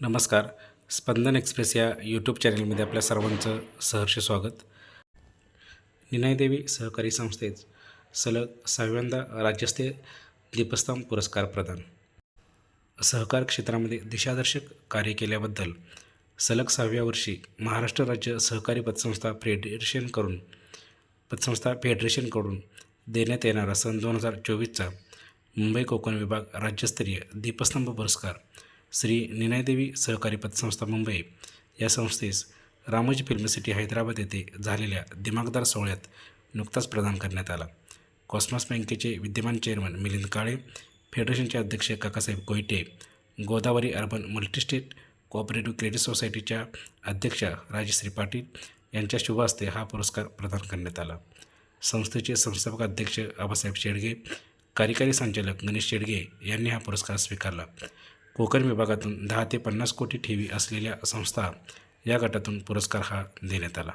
नमस्कार. स्पंदन एक्सप्रेस या यूट्यूब चॅनलमध्ये आपल्या सर्वांचं सहर्ष स्वागत. निनायदेवी सहकारी संस्थेत सलग सहाव्यांदा राज्यस्तरीय दीपस्तंभ पुरस्कार प्रदान. सहकार क्षेत्रामध्ये दिशादर्शक कार्य केल्याबद्दल सलग सहाव्या वर्षी महाराष्ट्र राज्य सहकारी पतसंस्था फेडरेशनकडून पतसंस्था फेडरेशनकडून देण्यात येणारा सन दोन हजार चोवीसचा मुंबई कोकण विभाग राज्यस्तरीय दीपस्तंभ पुरस्कार श्री निनायदेवी सहकारी पतसंस्था मुंबई या संस्थेस रामोजी फिल्म सिटी हैदराबाद येथे झालेल्या दिमागदार सोहळ्यात नुकताच प्रदान करण्यात आला. कॉस्मॉस बँकेचे विद्यमान चेअरमन मिलिंद काळे फेडरेशनचे अध्यक्ष Kakasaheb Koyte Godavari urban multistate cooperative credit सोसायटीच्या अध्यक्षा राजश्री पाटील यांच्या शुभ हस्ते हा पुरस्कार प्रदान करण्यात आला. संस्थेचे संस्थापक अध्यक्ष आबासाहेब शेडगे कार्यकारी संचालक गणेश शेडगे यांनी हा पुरस्कार स्वीकारला. कोकण विभागातून दहा ते पन्नास कोटी ठेवी असलेल्या संस्था या गटातून पुरस्कार हा देण्यात आला.